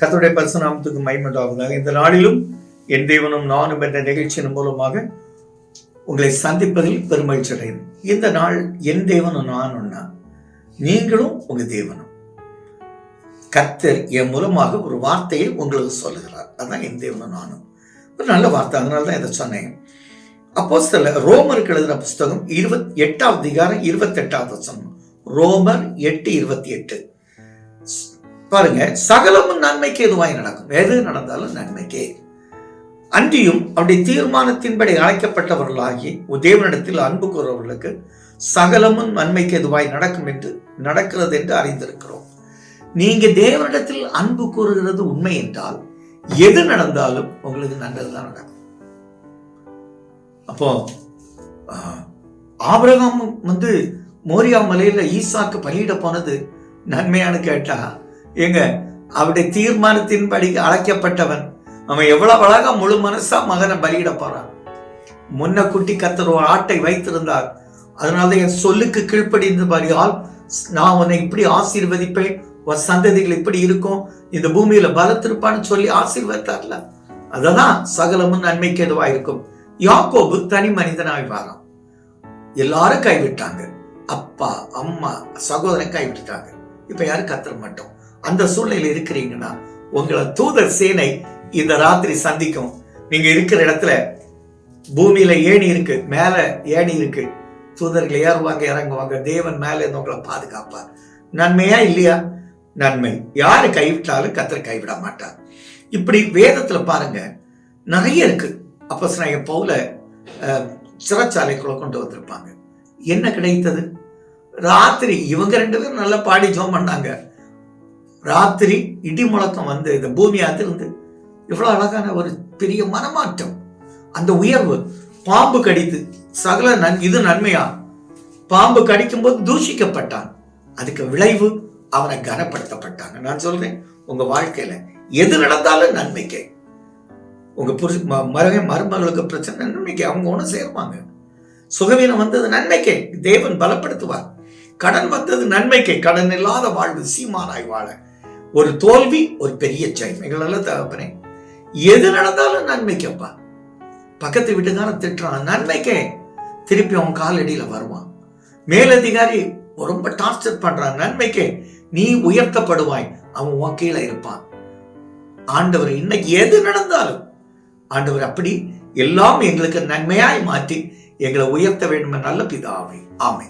கர்த்தருடைய பரிசுநாமத்துக்கு மைமண்டாவதாக இந்த நாளிலும் என் தேவனும் நானும் என்ற நிகழ்ச்சியின் மூலமாக உங்களை சந்திப்பதில் பெருமகிழ்ச்சி அடைகிறேன். இந்த நாள் என் தேவனும் நானும்னா நீங்களும் உங்க தேவனும். கத்தர் என் மூலமாக ஒரு வார்த்தையை உங்களுக்கு சொல்லுகிறார். அதான் என் தேவனும் நானும். ஒரு நல்ல வார்த்தை. அதனால தான் இதை சொன்னேன். அப்போ சில ரோமருக்கு எழுதின புஸ்தகம் இருபத் எட்டாவது அதிகாரம் இருபத்தெட்டாவது வசனம். ரோமர் எட்டு இருபத்தி எட்டு. பாருங்க சகலமும் நன்மைக்கு எதுவாய் நடக்கும்? எது நடந்தாலும் நன்மைக்கே. அன்றியும் அப்படி தீர்மானத்தின்படி அழைக்கப்பட்டவர்களாகி தேவனிடத்தில் அன்பு கூறுவர்களுக்கு சகலமும் நன்மைக்கு எதுவாய் நடக்கும் என்று நடக்கிறது என்று அறிந்திருக்கிறோம். நீங்க தேவனிடத்தில் அன்பு கூறுகிறது உண்மை என்றால் எது நடந்தாலும் உங்களுக்கு நல்லதுதான் நடக்கும். அப்போ ஆபிரகாம் வந்து மோரியா மலையில ஈசாக்கு பலியிட போனது நன்மையானு கேட்டா ஏங்க அவருடைய தீர்மானத்தின்படி அழைக்கப்பட்டவன். அவன் எவ்வளவு அழகா முழு மனசா மகனை பலியிட போறான். முன்ன குட்டி கத்தர் ஒரு ஆட்டை வைத்திருந்தார். அதனால என் சொல்லுக்கு கீழ்ப்படிந்து பாரியால் நான் உன்னை இப்படி ஆசீர்வதிப்பேன். உன் சந்ததிகள் இப்படி இருக்கும். இந்த பூமியில பலத்திருப்பான்னு சொல்லி ஆசீர்வதித்தார்ல. அததான் சகலமும் நன்மைக்கு எதுவா இருக்கும் யாக்கோபு தனி மனிதனாய் வாரான் எல்லாரும் கைவிட்டாங்க. அப்பா அம்மா சகோதரன் கைவிட்டுட்டாங்க. இப்ப யாரும் கத்திர மாட்டோம். அந்த சூழ்நிலையில் இருக்கிறீங்கன்னா உங்களை தூதர் சேனை இந்த ராத்திரி சந்திக்கும். நீங்க இருக்கிற இடத்துல பூமியில ஏணி இருக்கு மேல ஏணி இருக்கு. தூதர்கள் ஏறுவாங்க இறங்குவாங்க தேவன் மேல இருந்து உங்களை பாதுகாப்பார். நன்மையா இல்லையா? நன்மை. யாரு கைவிட்டாலும் கத்தரை கைவிட மாட்டார். இப்படி வேதத்துல பாருங்க நிறைய இருக்கு. அப்போ நான் பவுல அஹ், சிறைச்சாலைக்குள்ள கொண்டு வந்திருப்பாங்க. என்ன கிடைத்தது? ராத்திரி இவங்க ரெண்டு பேரும் நல்லா பாடி ஜோம் பண்ணாங்க. ராத்திரி இடி முழக்கம் வந்து இந்த பூமி அதிர்ந்து இவ்வளோ அழகான ஒரு பெரிய மனமாற்றம். அந்த உயர்வு பாம்பு கடித்து சகல நன் இது நன்மையா? பாம்பு கடிக்கும் போது தூஷிக்கப்பட்டான். அதுக்கு விளைவு அவனை கனப்படுத்தப்பட்டாங்க நான் சொல்றேன் உங்க வாழ்க்கையில எது நடந்தாலும் நன்மைக்கே. உங்க புருஷ ம- மருமகளுக்கு பிரச்சனை நன்மைக்கு அவங்க ஒன்றும் சேருவாங்க. சுகவீனம் வந்தது நன்மைக்கே. தேவன் பலப்படுத்துவார். கடன் வந்தது நன்மைக்கே. கடன் இல்லாத வாழ்வு சீமானாய் வாழ. ஒரு தோல்வி ஒரு பெரிய ஜெயம். எங்களெல்லாம் தகப்பனே எது நடந்தாலும் நன்மைக்கப்பா. பக்கத்து வீட்டுக்காரன் திட்டுறான் நன்மைக்கே. திருப்பி அவன் காலடியில் வருவான். மேலதிகாரி ரொம்ப டார்ச்சர் பண்றான் நன்மைக்கே நீ உயர்த்தப்படுவாய். அவன் உன் கீழே இருப்பான். ஆண்டவர் இன்னைக்கு எது நடந்தாலும் ஆண்டவர் அப்படி எல்லாம் எங்களுக்கு நன்மையாய் மாற்றி எங்களை உயர்த்த வேண்டும் நல்ல பிதாவை. ஆமை